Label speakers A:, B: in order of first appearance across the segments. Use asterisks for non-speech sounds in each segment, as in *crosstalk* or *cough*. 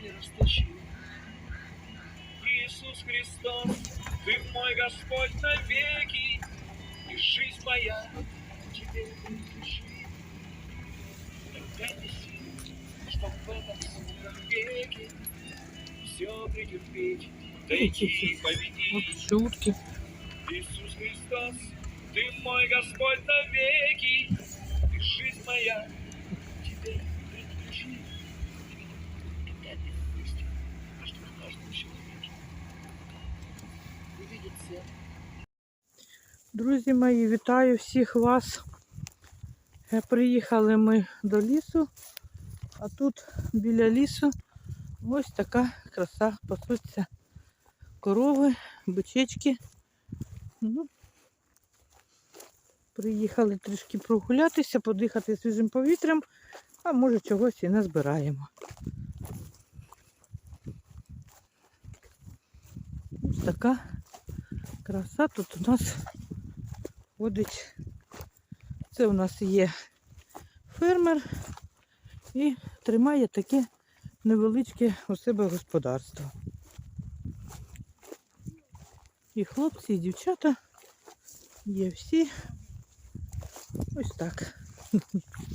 A: не растащил. Иисус Христос, Ты мой Господь навеки, И жизнь моя Тебе принадлежит. Дай мне сил, чтоб в этом сумном веке Все претерпеть, дойти и победить.
B: шутки.
A: Иисус Христос, Ты мой Господь навеки, И жизнь моя
B: Друзі мої, вітаю всіх вас. Е, Приїхали ми до лісу, а тут біля лісу ось така краса пасуться корови, бичечки. Ну, приїхали трішки прогулятися, подихати свіжим повітрям, а може чогось і назбираємо. Ось така краса тут у нас ходить. Це у нас є фермер і тримає таке невеличке у себе господарство. І хлопці, і дівчата є всі. Ось так. *laughs*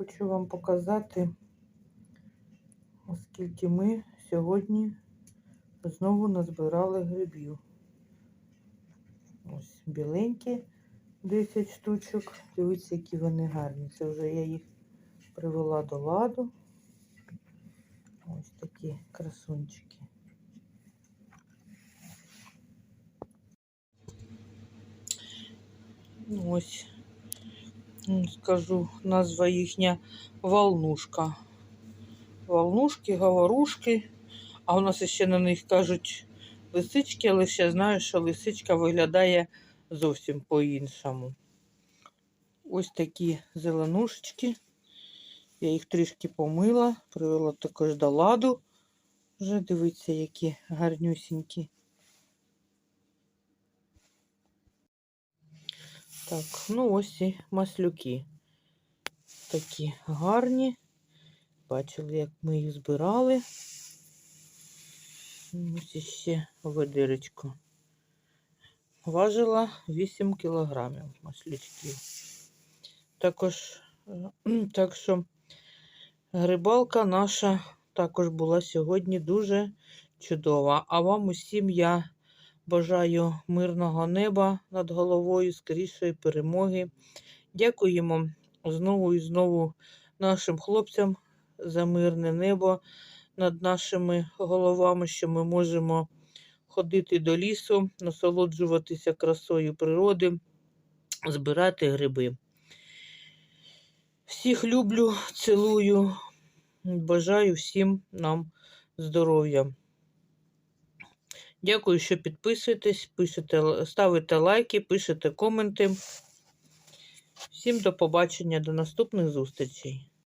B: Хочу вам показати, оскільки ми сьогодні знову назбирали грибів. Ось біленькі 10 штучок. Дивіться, які вони гарні. Це вже я їх привела до ладу. Ось такі красунчики. Ось скажу назва їхня волнушка. Волнушки, говорушки. А у нас ще на них кажуть лисички, але ще знаю, що лисичка виглядає зовсім по-іншому. Ось такі зеленушечки. Я їх трішки помила, привела також до ладу. Вже дивіться, які гарнюсінькі. Так, ну ось і маслюки. Такі гарні. Бачили, як ми їх збирали. Ось іще ведеречко. Важила 8 кілограмів маслючків. Також, е, *clears throat* так що грибалка наша також була сьогодні дуже чудова. А вам усім я бажаю мирного неба над головою, скорішої перемоги. Дякуємо знову і знову нашим хлопцям за мирне небо над нашими головами, що ми можемо ходити до лісу, насолоджуватися красою природи, збирати гриби. Всіх люблю, цілую, бажаю всім нам здоров'я. Дякую, що підписуєтесь, пишете, ставите лайки, пишете коменти. Всім до побачення, до наступних зустрічей.